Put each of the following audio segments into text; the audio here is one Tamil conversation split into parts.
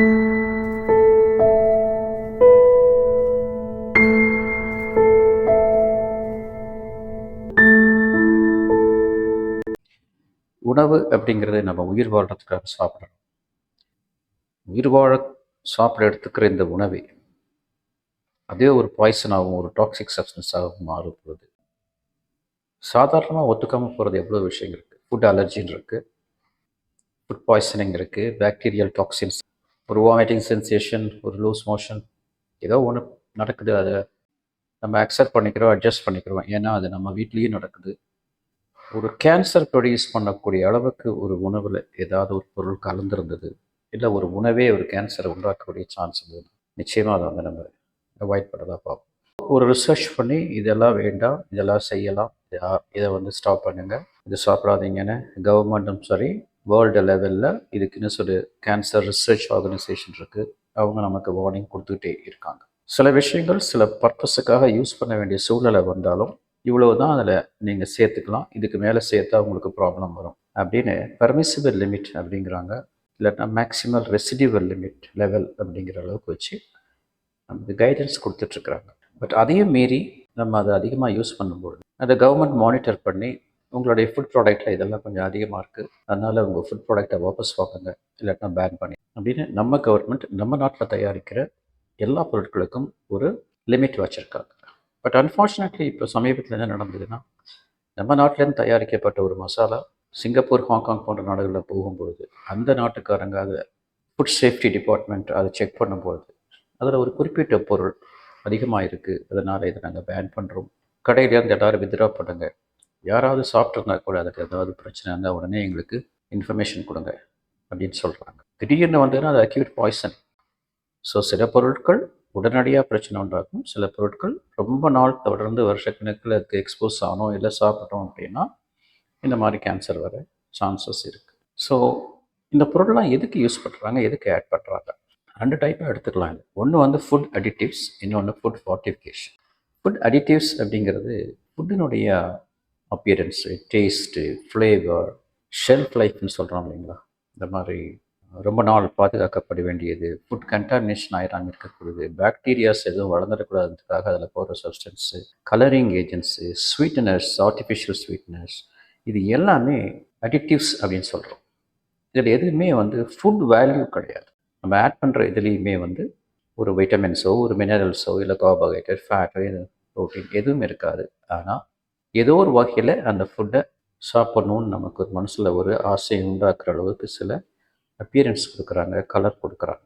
உணவு அப்படிங்கிறது நம்ம உயிர் வாழ்கிறதுக்காக சாப்பிட்றோம். உயிர் வாழ சாப்பிட எடுத்துக்கிற இந்த உணவை அதே ஒரு பாய்சனாகவும் ஒரு டாக்ஸிக் சப்ஸ்டன்ஸாகவும் மாறப்போகுது. சாதாரணமாக ஒத்துக்காமல் போகிறது எவ்வளோ விஷயங்கள் இருக்குது ஃபுட் அலர்ஜின்னு இருக்குது ஃபுட் பாய்சனிங் இருக்குது பாக்டீரியல் டாக்ஸின்ஸ் ஒரு வாமிட்டிங் சென்சேஷன் ஒரு லூஸ் மோஷன் ஏதோ ஒன்று நடக்குது. அதை நம்ம அக்செப்ட் பண்ணிக்கிறோம் அட்ஜஸ்ட் பண்ணிக்கிறோம். ஏன்னா அது நம்ம வீட்லேயும் நடக்குது. ஒரு கேன்சர் ப்ரொடியூஸ் பண்ணக்கூடிய அளவுக்கு ஒரு உணவில் ஏதாவது ஒரு பொருள் கலந்துருந்தது இல்லை ஒரு உணவே ஒரு கேன்சரை உண்டாக்கக்கூடிய சான்ஸ் இருந்தது நிச்சயமாக அதை வந்து நம்ம அவாய்ட் பண்ண தான் பார்ப்போம். ஒரு ரிசர்ச் பண்ணி இதெல்லாம் வேண்டாம் இதெல்லாம் செய்யலாம். இதை வந்து ஸ்டாப் பண்ணுங்கள் இது சாப்பிடாதீங்கன்னு கவர்மெண்ட்டும் சரி வேர்ல்டு லெவலில் இதுக்குன்னு சொல்லி கேன்சர் ரிசர்ச் ஆர்கனைசேஷன் இருக்குது அவங்க நமக்கு வார்னிங் கொடுத்துக்கிட்டே இருக்காங்க. சில விஷயங்கள் சில பர்பஸுக்காக யூஸ் பண்ண வேண்டிய சூழ்நிலை வந்தாலும் இவ்வளவு தான் அதில் நீங்கள் சேர்த்துக்கலாம். இதுக்கு மேலே சேர்த்தா உங்களுக்கு ப்ராப்ளம் வரும். அப்படின்னு பர்மிசிபிள் லிமிட் அப்படிங்கிறாங்க. இல்லைன்னா மேக்சிமம் ரெசிடியூவல் லிமிட் லெவல் அப்படிங்கிற அளவுக்கு வச்சு நமக்கு கைடன்ஸ் கொடுத்துட்ருக்குறாங்க பட் அதையும் மீறி நம்ம அதை அதிகமாக யூஸ் பண்ணும்போது அதை கவர்மெண்ட் மானிட்டர் பண்ணி உங்களுடைய ஃபுட் ப்ராடக்ட்டில் இதெல்லாம் கொஞ்சம் அதிகமாக இருக்குது அதனால் உங்கள் ஃபுட் ப்ராடக்டை வாபஸ் வாங்குங்க. இல்லாட்டினா பேன் பண்ணி. அப்படின்னு நம்ம கவர்மெண்ட் நம்ம நாட்டில் தயாரிக்கிற எல்லா பொருட்களுக்கும் ஒரு லிமிட் வச்சுருக்காங்க. பட் அன்ஃபார்ச்சுனேட்லி இப்போ சமீபத்தில் என்ன நடந்ததுன்னா நம்ம நாட்டிலேருந்து தயாரிக்கப்பட்ட ஒரு மசாலா சிங்கப்பூர் ஹாங்காங் போன்ற நாடுகளில் போகும்பொழுது அந்த நாட்டுக்காரங்க அதை ஃபுட் சேஃப்டி டிபார்ட்மெண்ட் அதை செக் பண்ணும்பொழுது அதில் ஒரு குறிப்பிட்ட பொருள் அதிகமாக இருக்குது அதனால் இதை நாங்கள் பேன் பண்ணுறோம் கடையிலேருந்து எல்லோரும் வித்ட்ரா பண்ணுங்கள் யாராவது சாப்பிட்ருந்தா கூட அதுக்கு ஏதாவது பிரச்சனை இருந்தால் உடனே எங்களுக்கு இன்ஃபர்மேஷன் கொடுங்க அப்படின்னு சொல்கிறாங்க திடீர்னு வந்ததுன்னா அது அக்யூட் பாய்சன் ஸோ சில பொருட்கள் உடனடியாக பிரச்சனை உண்டாகும் சில பொருட்கள் ரொம்ப நாள் தொடர்ந்து வருஷக்கணக்கில் அதுக்கு எக்ஸ்போஸ் ஆனோம் இல்லை சாப்பிட்டோம் அப்படின்னா இந்த மாதிரி கேன்சர் வர சான்சஸ் இருக்குது ஸோ இந்த பொருள்லாம் எதுக்கு யூஸ் பண்ணுறாங்க எதுக்கு ஆட் பண்ணுறாங்க ரெண்டு டைப்பாக எடுத்துக்கலாம் இது. ஒன்று வந்து ஃபுட் அடிட்டிவ்ஸ் இன்னொன்று ஃபுட் ஃபார்ட்டிஃபிகேஷன் ஃபுட் அடிட்டிவ்ஸ் அப்படிங்கிறது ஃபுட்டினுடைய அப்பியரன்ஸு டேஸ்ட்டு ஃப்ளேவர் ஷெல்ஃப் லைஃப்னு சொல்கிறோம் இல்லைங்களா? இந்த மாதிரி ரொம்ப நாள் பாதுகாக்கப்பட வேண்டியது ஃபுட் கண்டாமினேஷன் ஆயிராமல் இருக்கக்கூடியது பாக்டீரியாஸ் எதுவும் வளர்ந்துடக்கூடாதுக்காக அதில் போகிற substance colouring agents sweeteners artificial sweeteners இது எல்லாமே அடிக்டிவ்ஸ் அப்படின்னு சொல்கிறோம் இதில் எதுவுமே வந்து ஃபுட் வேல்யூ கிடையாது. நம்ம ஆட் பண்ணுற இதுலேயுமே வந்து ஒரு வைட்டமின்ஸோ ஒரு மினரல்ஸோ இல்லை கார்போஹைட்ரேட் ஃபேட்டோ இது ப்ரோட்டீன் எதுவும் இருக்காது. ஆனால் ஏதோ ஒரு வகையில் அந்த ஃபுட்டை சாப்பிட்ணுன்னு நமக்கு ஒரு மனசில் ஒரு ஆசையை உண்டாக்குற அளவுக்கு சில அப்பியரன்ஸ் கொடுக்குறாங்க கலர் கொடுக்குறாங்க.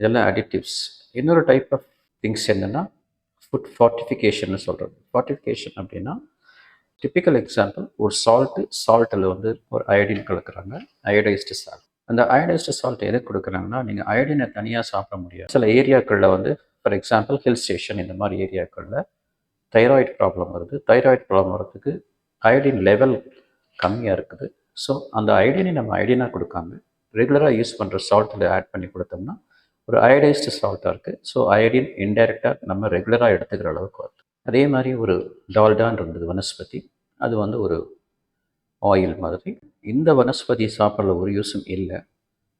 இதெல்லாம் அடிட்டிவ்ஸ் இன்னொரு டைப் ஆஃப் திங்ஸ் என்னென்னா ஃபுட் ஃபார்ட்டிஃபிகேஷன் சொல்கிறது ஃபார்ட்டிஃபிகேஷன் அப்படின்னா டிப்பிக்கல் எக்ஸாம்பிள் ஒரு சால்ட்டு சால்ட்டில் வந்து ஒரு அயோடின் கலக்குறாங்க அயோடைஸ்டு சால்ட் அந்த அயோடைஸ்டு சால்ட் எதுக்கு கொடுக்குறாங்கன்னா நீங்கள் அயோடினை தனியாக சாப்பிட முடியாது. சில ஏரியாக்களில் வந்து ஃபார் எக்ஸாம்பிள் ஹில் ஸ்டேஷன் இந்த மாதிரி ஏரியாக்களில் தைராய்டு ப்ராப்ளம் வருது. தைராய்டு ப்ராப்ளம் வர்றதுக்கு அயோடின் லெவல் கம்மியாக இருக்குது. ஸோ அந்த அயோடினை நம்ம அயோடினாக கொடுக்காம ரெகுலராக யூஸ் பண்ணுற சால்ட்டில் ஆட் பண்ணி கொடுத்தோம்னா ஒரு அயோடைஸ்டு சால்ட்டாக இருக்குது ஸோ அயோடின் இன்டைரக்டாக நம்ம ரெகுலராக எடுத்துக்கிற அளவுக்கு வருது. அதே மாதிரி ஒரு டால்டான் இருந்தது வனஸ்பதி. அது வந்து ஒரு ஆயில் மாதிரி. இந்த வனஸ்பதி சாப்பிட்ற ஒரு யூஸும் இல்லை.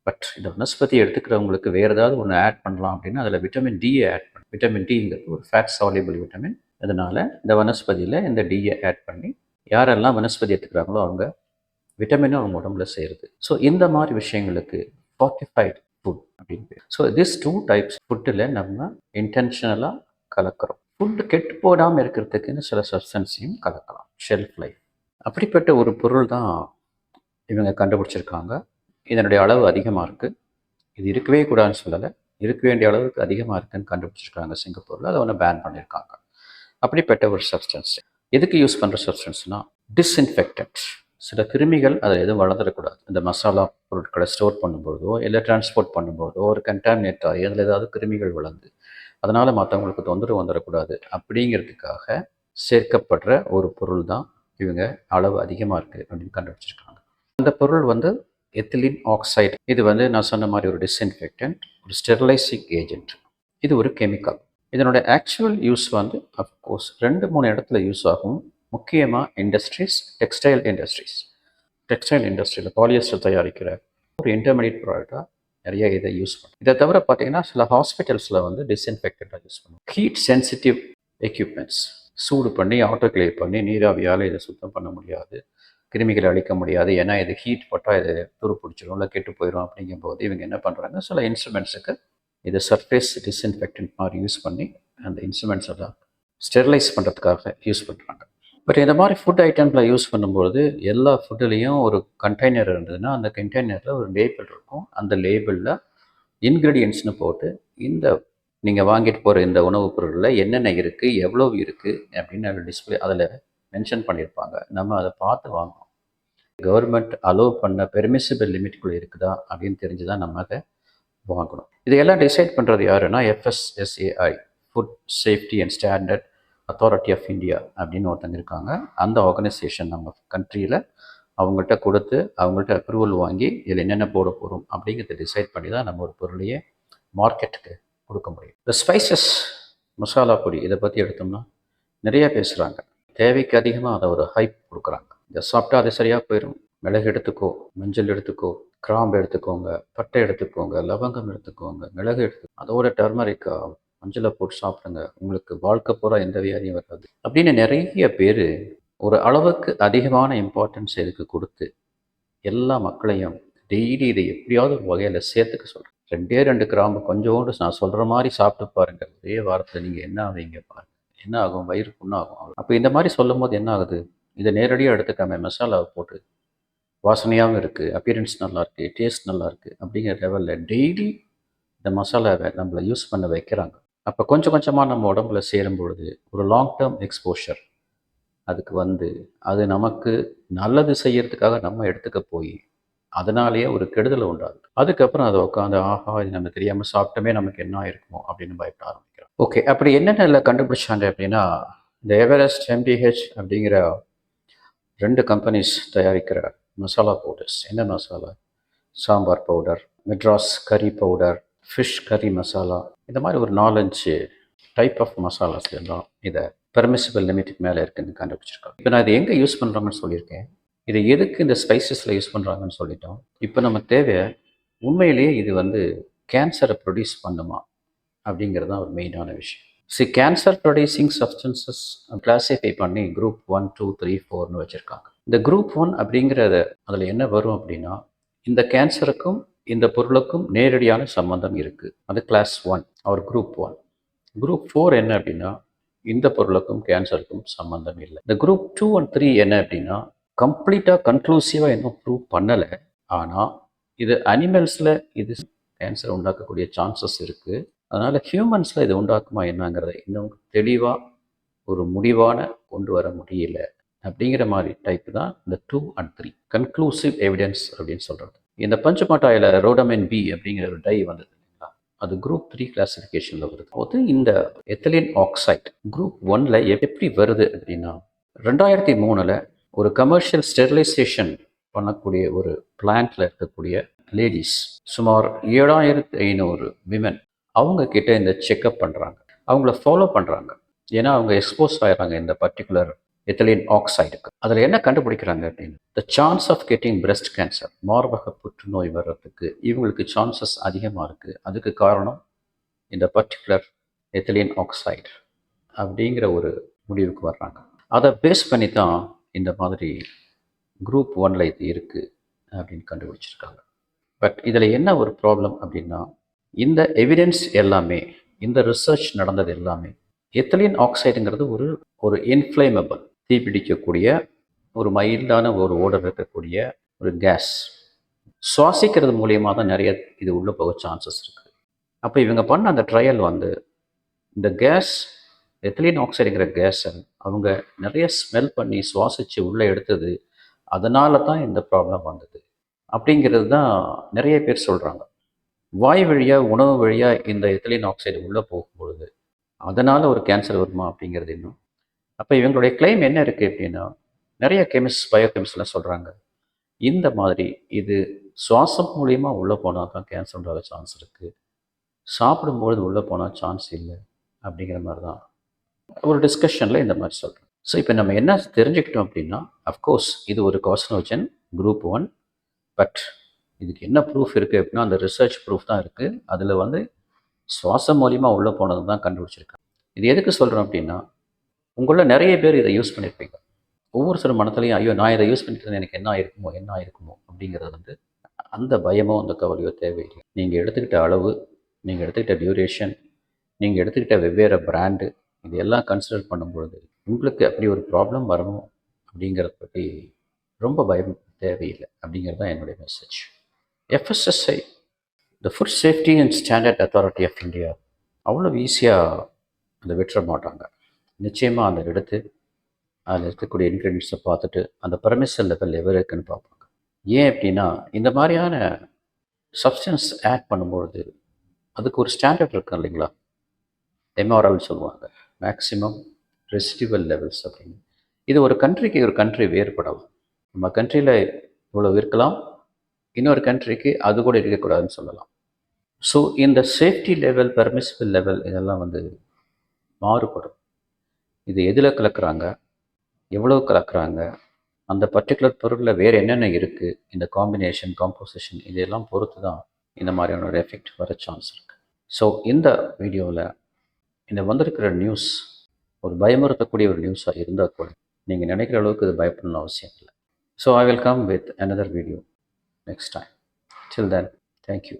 பட் இந்த வனஸ்பதி எடுத்துக்கிறவங்களுக்கு வேறு ஏதாவது ஒன்று ஆட் பண்ணலாம் அப்படின்னா அதில் விட்டமின் டியை ஆட் பண்ண. விட்டமின் டிங்கிறது ஒரு ஃபேட் சாலிபிள் விட்டமின் அதனால் இந்த வனஸ்பதியில் இந்த டீயை ஆட் பண்ணி யாரெல்லாம் வனஸ்பதி எடுத்துக்கிறாங்களோ அவங்க விட்டமினும் அவங்க உடம்புல சேருது. ஸோ இந்த மாதிரி விஷயங்களுக்கு ஃபார்ட்டிஃபைட் ஃபுட் அப்படின்னு பேர். ஸோ திஸ் டூ டைப்ஸ் ஃபுட்டில் நம்ம இன்டென்ஷனலாக கலக்கிறோம். ஃபுட்டு கெட்டு போடாமல் இருக்கிறதுக்குன்னு சில சப்ஸ்டன்ஸையும் கலக்கலாம். ஷெல்ஃப் லைஃப் அப்படிப்பட்ட ஒரு பொருள் தான் இவங்க கண்டுபிடிச்சிருக்காங்க. இதனுடைய அளவு அதிகமாக இருக்குது இது இருக்கவே கூடாதுன்னு சொல்லலை. இருக்க வேண்டிய அளவுக்கு அதிகமாக இருக்குன்னு கண்டுபிடிச்சிருக்காங்க சிங்கப்பூரில். அதை ஒன்று பேன் பண்ணியிருக்காங்க அப்படிப்பட்ட ஒரு சப்ஸ்டன்ஸ் எதுக்கு யூஸ் பண்ணுற சப்ஸ்டன்ஸ்னால் டிஸ்இன்ஃபெக்டன்ட் சில கிருமிகள் அதில் எதுவும் வளர்ந்துடக்கூடாது. இந்த மசாலா பொருட்களை ஸ்டோர் பண்ணும்போதோ இல்லை டிரான்ஸ்போர்ட் பண்ணும்போதோ ஒரு கண்டாமினேட் ஆகி அதில் ஏதாவது கிருமிகள் வளர்ந்து அதனால் மற்றவங்களுக்கு தொந்தரவு வந்துடக்கூடாது. அப்படிங்கிறதுக்காக சேர்க்கப்படுற ஒரு பொருள் தான் இவங்க அளவு அதிகமாக இருக்குது அப்படின்னு கண்டுபிடிச்சிருக்காங்க. அந்த பொருள் வந்து எத்திலின் ஆக்சைடு. இது வந்து நான் சொன்ன மாதிரி ஒரு டிஸ்இன்ஃபெக்டன்ட் ஒரு ஸ்டெர்லைசிங் ஏஜென்ட் இது ஒரு கெமிக்கல் இதனுடைய ஆக்சுவல் யூஸ் வந்து அஃப்கோர்ஸ் ரெண்டு மூணு இடத்துல யூஸ் ஆகும். முக்கியமாக இண்டஸ்ட்ரீஸ் டெக்ஸ்டைல் இண்டஸ்ட்ரீஸ் டெக்ஸ்டைல் இண்டஸ்ட்ரியில் பாலியஸ்டர் தயாரிக்கிற ஒரு இன்டர்மீடியட் ப்ராடக்டாக நிறைய இதை யூஸ் பண்ணும் இதை தவிர பார்த்தீங்கன்னா சில ஹாஸ்பிட்டல்ஸில் வந்து டிஸ்இன்ஃபெக்டடாக யூஸ் பண்ணுவோம் ஹீட் சென்சிட்டிவ் எக்யூப்மெண்ட்ஸ் சூடு பண்ணி ஆட்டோக்ளேவ் பண்ணி நீராவியால் இதை சுத்தம் பண்ண முடியாது. கிருமிகளை அழிக்க முடியாது. ஏன்னா இது ஹீட் பட்டால் இது துரு பிடிச்சிரும் இல்லை கெட்டு போயிடும் அப்படிங்கும்போது இவங்க என்ன பண்ணுறாங்க சில இன்ஸ்ட்ருமெண்ட்ஸுக்கு இது சர்ஃபேஸ் டிஸ்இன்ஃபெக்டன்ட் மாதிரி யூஸ் பண்ணி அந்த இன்ஸ்ட்ருமெண்ட்ஸ் எல்லாம் ஸ்டெரிலைஸ் பண்ணுறதுக்காக யூஸ் பண்ணுறாங்க பட் இந்த மாதிரி ஃபுட் ஐட்டமில் யூஸ் பண்ணும்போது எல்லா ஃபுட்டுலேயும் ஒரு கண்டெய்னர் இருந்ததுன்னா அந்த கண்டெய்னரில் ஒரு லேபிள் இருக்கும். அந்த லேபிளில் இன்க்ரீடியன்ட்ஸ்னு போட்டு இந்த நீங்கள் வாங்கிட்டு போகிற இந்த உணவுப் பொருளில் என்னென்ன இருக்குது எவ்வளோ இருக்குது அப்படின்னு அதில் டிஸ்பிளே அதில் மென்ஷன் பண்ணியிருப்பாங்க. நம்ம அதை பார்த்து வாங்கணும். கவர்மெண்ட் அலோவ் பண்ண பெர்மிசிபிள் லிமிட்குள்ளே இருக்குதா அப்படின்னு தெரிஞ்சு தான் நம்ம அதை வாங்கணும். இதையெல்லாம் டிசைட் பண்ணுறது யாருன்னா FSSAI food safety and standard authority of India அப்படின்னு ஒருத்தங்க இருக்காங்க. அந்த ஆர்கனைசேஷன் நம்ம கண்ட்ரியில் அவங்கள்ட்ட கொடுத்து அவங்கள்ட்ட அப்ரூவல் வாங்கி இதில் என்னென்ன போட போகிறோம் அப்படிங்கிறத டிசைட் பண்ணி தான் நம்ம ஒரு பொருளையே மார்க்கெட்டுக்கு கொடுக்க முடியும். இந்த ஸ்பைசஸ் மசாலா பொடி இதை பற்றி எடுத்தோம்னா நிறைய பேசுகிறாங்க தேவைக்கு அதிகமாக அதை ஒரு ஹைப் கொடுக்குறாங்க. இதை சாப்பிட்டா அது சரியாக போயிடும் மிளகு எடுத்துக்கோ மஞ்சள் எடுத்துக்கோ கிராம்பு எடுத்துக்கோங்க பட்டை எடுத்துக்கோங்க லவங்கம் எடுத்துக்கோங்க மிளகு எடுத்து அதோட டர்மரிக்கா மஞ்சளை போட்டு சாப்பிடுங்க. உங்களுக்கு வாழ்க்கை பூரா எந்த வியாதியும் வராது. அப்படின்னு நிறைய பேர் ஒரு அளவுக்கு அதிகமான இம்பார்ட்டன்ஸ் இதுக்கு கொடுத்து எல்லா மக்களையும் டெய்லி இதை எப்படியாவது ஒரு வகையில் சேர்த்துக்க சொல்கிறேன் ரெண்டே ரெண்டு கிராம்பு கொஞ்சோண்டு நான் சொல்கிற மாதிரி சாப்பிட்டு பாருங்கள் ஒரே வாரத்தில் நீங்கள் என்ன ஆவீங்க பாருங்க. என்ன ஆகும்? வயிறு புண்ணாகும். அப்போ இந்த மாதிரி சொல்லும் போது என்ன ஆகுது? இதை நேரடியாக எடுத்துக்காம மசாலாவை போட்டு வாசனையாகவும் இருக்குது அப்பியரன்ஸ் நல்லாயிருக்கு டேஸ்ட் நல்லா இருக்குது அப்படிங்கிற லெவலில் டெய்லி இந்த மசாலாவை நம்மளை யூஸ் பண்ண வைக்கிறாங்க. அப்போ கொஞ்சம் கொஞ்சமாக நம்ம உடம்புல சேரும் பொழுது ஒரு லாங் டேர்ம் எக்ஸ்போஷர் அதுக்கு வந்து அது நமக்கு நல்லது செய்யறதுக்காக நம்ம எடுத்துக்க போய் அதனாலேயே ஒரு கெடுதலை உண்டாகுது. அதுக்கப்புறம் அதை உட்காந்து ஆஹா இது நம்ம தெரியாமல் சாப்பிட்டோமே நமக்கு என்ன இருக்குமோ அப்படின்னு பயப்பட ஆரம்பிக்கிறோம். ஓகே அப்படி என்னென்ன கண்டுபிடிச்சாங்க அப்படின்னா இந்த எவரெஸ்ட் எம்டிஹெச் அப்படிங்கிற ரெண்டு கம்பெனிஸ் தயாரிக்கிற மசாலா பவுடர்ஸ் என்ன மசாலா சாம்பார் பவுடர் மெட்ராஸ் கறி பவுடர் ஃபிஷ் கறி மசாலா இந்த மாதிரி ஒரு நாலஞ்சு டைப் ஆஃப் மசாலாஸ் எல்லாம் இதை பெர்மிசிபிள் லிமிட்டுக்கு மேலே இருக்குன்னு கண்டுபிடிச்சிருக்காங்க. இப்போ நான் இதை எங்கே யூஸ் பண்ணுறாங்கன்னு சொல்லியிருக்கேன். இதை எதுக்கு இந்த ஸ்பைசஸில் யூஸ் பண்ணுறாங்கன்னு சொல்லிட்டோம். இப்போ நம்ம தேவை உண்மையிலேயே இது வந்து கேன்சரை ப்ரொடியூஸ் பண்ணுமா அப்படிங்கிறது தான் ஒரு மெயினான விஷயம். C cancer producing substances classify பண்ணி குரூப் ஒன் டூ த்ரீ ஃபோர்னு வச்சுருக்காங்க. இந்த குரூப் ஒன் அப்படிங்கிறத அதில் என்ன வரும் அப்படின்னா இந்த கேன்சருக்கும் இந்த பொருளுக்கும் நேரடியான சம்பந்தம் இருக்குது அது class one or group one group four என்ன அப்படின்னா இந்த பொருளுக்கும் கேன்சருக்கும் சம்மந்தம் இல்லை. இந்த குரூப் டூ அண்ட் த்ரீ என்ன அப்படின்னா கம்ப்ளீட்டாக கன்க்ளூசிவாக இன்னும் ப்ரூவ் பண்ணலை. ஆனால் இது அனிமல்ஸில் இது கேன்சர் உண்டாக்கக்கூடிய சான்சஸ் இருக்குது அதனால் ஹியூமன்ஸில் இது உண்டாக்குமா என்னங்கிறத இன்னும் தெளிவாக ஒரு முடிவான கொண்டு வர முடியல. அப்படிங்கிற மாதிரி டைப் தான் இந்த two and three conclusive evidence அப்படின்னு சொல்கிறது இந்த பஞ்சமாட்டாயில் ரோடமென் பி அப்படிங்கிற ஒரு டை வந்தது இல்லைங்களா? அது குரூப் த்ரீ கிளாசிஃபிகேஷனில் வருது. போது இந்த எத்தலின் ஆக்சைட் குரூப் ஒனில் எப்படி வருது அப்படின்னா ரெண்டாயிரத்தி மூணில் ஒரு கமர்ஷியல் ஸ்டெர்லைசேஷன் பண்ணக்கூடிய ஒரு பிளான்ட்டில் இருக்கக்கூடிய லேடிஸ் சுமார் ஏழாயிரத்து ஐநூறு விமன் அவங்க கிட்ட இந்த செக்அப் பண்ணுறாங்க அவங்கள ஃபாலோ பண்ணுறாங்க ஏன்னா அவங்க எக்ஸ்போஸ் ஆகிறாங்க இந்த பர்டிகுலர் எத்தலின் ஆக்சைடுக்கு அதில் என்ன கண்டுபிடிக்கிறாங்க அப்படின்னு? The chance of getting breast cancer மார்பக புற்றுநோய் வர்றதுக்கு இவங்களுக்கு சான்சஸ் அதிகமாக இருக்குது அதுக்கு காரணம் இந்த பர்டிகுலர் எத்திலின் ஆக்சைடு அப்படிங்கிற ஒரு முடிவுக்கு வர்றாங்க. அதை பேஸ் பண்ணி தான் இந்த மாதிரி குரூப் ஒன்ல இது இருக்குது அப்படின்னு கண்டுபிடிச்சிருக்காங்க. பட் இதில் என்ன ஒரு ப்ராப்ளம் அப்படின்னா இந்த எவிடன்ஸ் எல்லாமே இந்த ரிசர்ச் நடந்தது எல்லாமே எத்திலின் ஆக்சைடுங்கிறது ஒரு ஒரு இன்ஃப்ளேமபிள் தீப்பிடிக்கக்கூடிய ஒரு மைல்டான ஒரு ஓடர் இருக்கக்கூடிய ஒரு கேஸ் சுவாசிக்கிறது மூலியமாக தான் நிறைய இது உள்ளே போக சான்சஸ் இருக்குது அப்போ இவங்க பண்ண அந்த ட்ரையல் வந்து இந்த கேஸ் எத்திலின் ஆக்சைடுங்கிற கேஸை அவங்க நிறைய ஸ்மெல் பண்ணி சுவாசித்து உள்ளே எடுத்தது அதனால தான் இந்த ப்ராப்ளம் வந்தது. அப்படிங்கிறது தான் நிறைய பேர் சொல்கிறாங்க வாய் வழியாக உணவு வழியாக இந்த எத்திலின் ஆக்சைடு உள்ளே போகும்பொழுது அதனால் ஒரு கேன்சர் வருமா அப்படிங்கிறது இன்னும் அப்போ இவங்களுடைய கிளைம் என்ன இருக்குது அப்படின்னா நிறைய கெமிஸ்ட் பயோகெமிஸ்ட்லாம் சொல்கிறாங்க இந்த மாதிரி இது சுவாசம் மூலியமாக உள்ளே போனால் தான் கேன்சர் உண்டாக சான்ஸ் இருக்குது சாப்பிடும்பொழுது உள்ளே போனால் சான்ஸ் இல்லை அப்படிங்கிற மாதிரி தான் ஒரு டிஸ்கஷனில் இந்த மாதிரி சொல்கிறேன் ஸோ இப்போ நம்ம என்ன தெரிஞ்சுக்கிட்டோம் அப்படின்னா அஃப்கோர்ஸ் இது ஒரு காஸ்னோஜன் குரூப் ஒன் பட் இதுக்கு என்ன ப்ரூஃப் இருக்குது அப்படின்னா அந்த ரிசர்ச் ப்ரூஃப் தான் இருக்குது அதில் வந்து சுவாசம் மூலியமாக உள்ளே போனது தான் கண்டுபிடிச்சிருக்காங்க. இது எதுக்கு சொல்கிறோம் அப்படின்னா உங்களில் நிறைய பேர் இதை யூஸ் பண்ணியிருப்பீங்க. ஒவ்வொரு சில மனத்துலையும் ஐயோ நான் இதை யூஸ் பண்ணிட்டு எனக்கு என்ன ஆயிருக்குமோ என்ன ஆயிருக்குமோ? அப்படிங்கிறது வந்து அந்த பயமோ அந்த கவலையோ தேவையில்லை. நீங்கள் எடுத்துக்கிட்ட அளவு நீங்கள் எடுத்துக்கிட்ட டியூரேஷன் நீங்கள் எடுத்துக்கிட்ட வெவ்வேறு பிராண்டு இது எல்லாம் கன்சிடர் பண்ணும்பொழுது உங்களுக்கு அப்படி ஒரு ப்ராப்ளம் வரணும் அப்படிங்கிறத பற்றி ரொம்ப பயம் தேவையில்லை அப்படிங்கிறது தான் என்னுடைய message FSSI the food safety and standard authority of India அவ்வளோ ஈஸியாக அதை விட்டுற மாட்டாங்க. நிச்சயமாக அதை எடுத்து அதில் இருக்கக்கூடிய இன்க்ரீடியன்ஸை பார்த்துட்டு அந்த பர்மிஷன் லெவல் எவ்வளோ இருக்குன்னு பார்ப்பாங்க. ஏன் அப்படின்னா இந்த மாதிரியான சப்ஸ்டன்ஸ் ஆட் பண்ணும்பொழுது அதுக்கு ஒரு ஸ்டாண்டர்ட் இருக்கும் இல்லைங்களா? எம்ஆர்எல் சொல்லுவாங்க. மேக்ஸிமம் ரெசிடிவல் லெவல்ஸ் அப்படின்னு. இது ஒரு கண்ட்ரிக்கு ஒரு கண்ட்ரி வேறுபடலாம். நம்ம கண்ட்ரியில் இவ்வளோ இருக்கலாம். இன்னொரு கண்ட்ரிக்கு அது கூட இருக்கக்கூடாதுன்னு சொல்லலாம். ஸோ இந்த சேஃப்டி லெவல் பெர்மிசிபிள் லெவல் இதெல்லாம் வந்து மாறுபடும். இது எதில் கலக்குறாங்க? எவ்வளோ கலக்குறாங்க? அந்த பர்டிகுலர் பொருளில் வேறு என்னென்ன இருக்குது இந்த காம்பினேஷன் காம்போசிஷன் இதெல்லாம் பொறுத்து தான் இந்த மாதிரியான ஒரு எஃபெக்ட் வர சான்ஸ் இருக்குது ஸோ இந்த வீடியோவில் இந்த வந்திருக்கிற நியூஸ் ஒரு பயமுறுத்தக்கூடிய ஒரு நியூஸாக இருந்தால் கூட நீங்கள் நினைக்கிற அளவுக்கு இது பயப்படணும்னு அவசியம் இல்லை. So I will come with another video next time till then thank you.